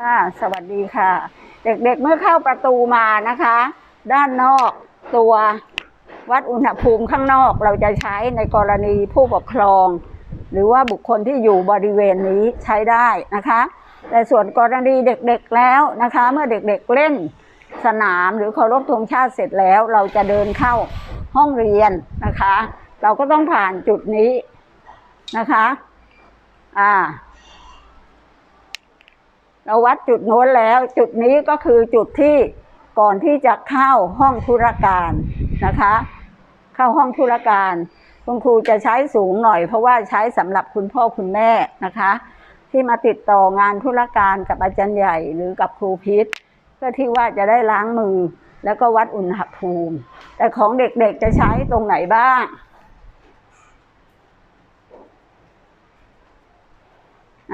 ค่ะ สวัสดีค่ะ เด็กๆเมื่อเข้าประตูมานะคะ ด้านนอกตัววัดอุณหภูมิข้างนอกเราจะใช้ในกรณีผู้ปกครอง หรือว่าบุคคลที่อยู่บริเวณนี้ใช้ได้นะคะ แต่ส่วนกรณีเด็กๆแล้วนะคะ เมื่อเด็กๆเล่นสนามหรือเคารพธงชาติเสร็จแล้วเราจะเดินเข้าห้องเรียนนะคะ เราก็ต้องผ่านจุดนี้นะคะ อ่า เราวัดจุดโน้นแล้ว จุดนี้ก็คือจุดที่ก่อนที่จะเข้าห้องธุรการนะคะ เข้าห้องธุรการ คุณครูจะใช้สูงหน่อย เพราะว่าใช้สำหรับคุณพ่อคุณแม่นะคะ ที่มาติดต่องานธุรการกับอาจารย์ใหญ่หรือกับครูพิษเพื่อที่ว่าจะได้ล้างมือแล้วก็วัดอุณหภูมิ แต่ของเด็กๆจะใช้ตรงไหนบ้าง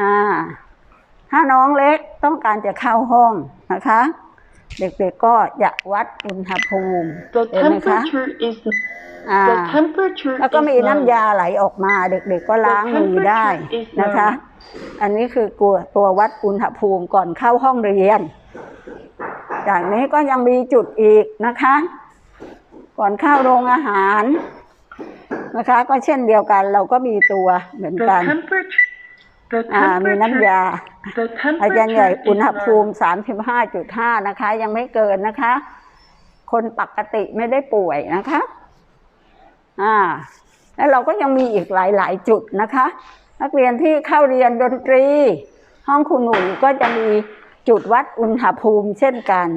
อ่า ถ้าน้องเล็กต้องการจะเข้าห้องนะคะ เด็กๆก็จะวัดอุณหภูมิ The เห็นไหมคะ temperature is อ่า the temperature แล้วก็ is มีน้ำยาไหลออกมาเด็กๆก็ล้างมือได้ The temperature is นะคะ อันนี้คือตัวตัววัดอุณหภูมิก่อนเข้าห้องเรียน จากนี้ก็ยังมีจุดอีกนะคะ ก่อนเข้าโรงอาหารนะคะ ก็เช่นเดียวกันเราก็มีตัวเหมือน the กัน temperature the อ่า มีน้ำ temperature ยา the อาจารย์ใหญ่ temperature อุณห is ภูมิ 35.5 นะคะ ยังไม่เกินนะคะ คนปกติไม่ได้ป่วยนะคะ อ่า แล้วเราก็ยังมีอีกหลาย ๆ จุดนะคะ นักเรียนที่เข้าเรียนดนตรี ห้องคุณหนุ่ยก็จะมีจุดวัดอุณหภูมิเช่นกัน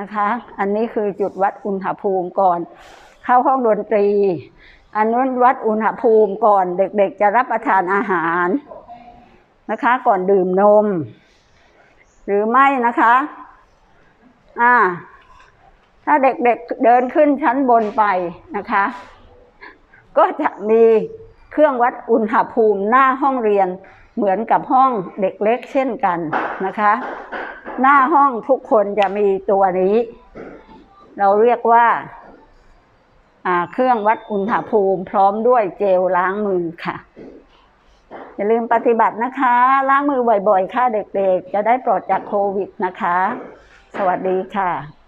นะคะ อันนี้คือจุดวัดอุณหภูมิก่อน เข้าห้องดนตรี อันนู้นวัดอุณหภูมิก่อนเด็กๆจะรับประทานอาหารนะคะ ก่อนดื่มนม หรือไม่นะคะ อ่า ถ้าเด็กๆเดินขึ้นชั้นบนไปนะคะ ก็จะมีเครื่องวัดอุณหภูมิหน้าห้องเรียนเหมือนกับห้องเด็กเล็กเช่นกันนะคะ หน้าห้องทุกคนจะมีตัวนี้ เราเรียกว่า เครื่องวัดอุณหภูมิ พร้อมด้วยเจลล้างมือค่ะ อย่าลืมปฏิบัตินะคะ ล้างมือบ่อยๆ ค่ะเด็กๆ จะได้ปลอดจากโควิดนะคะ สวัสดีค่ะ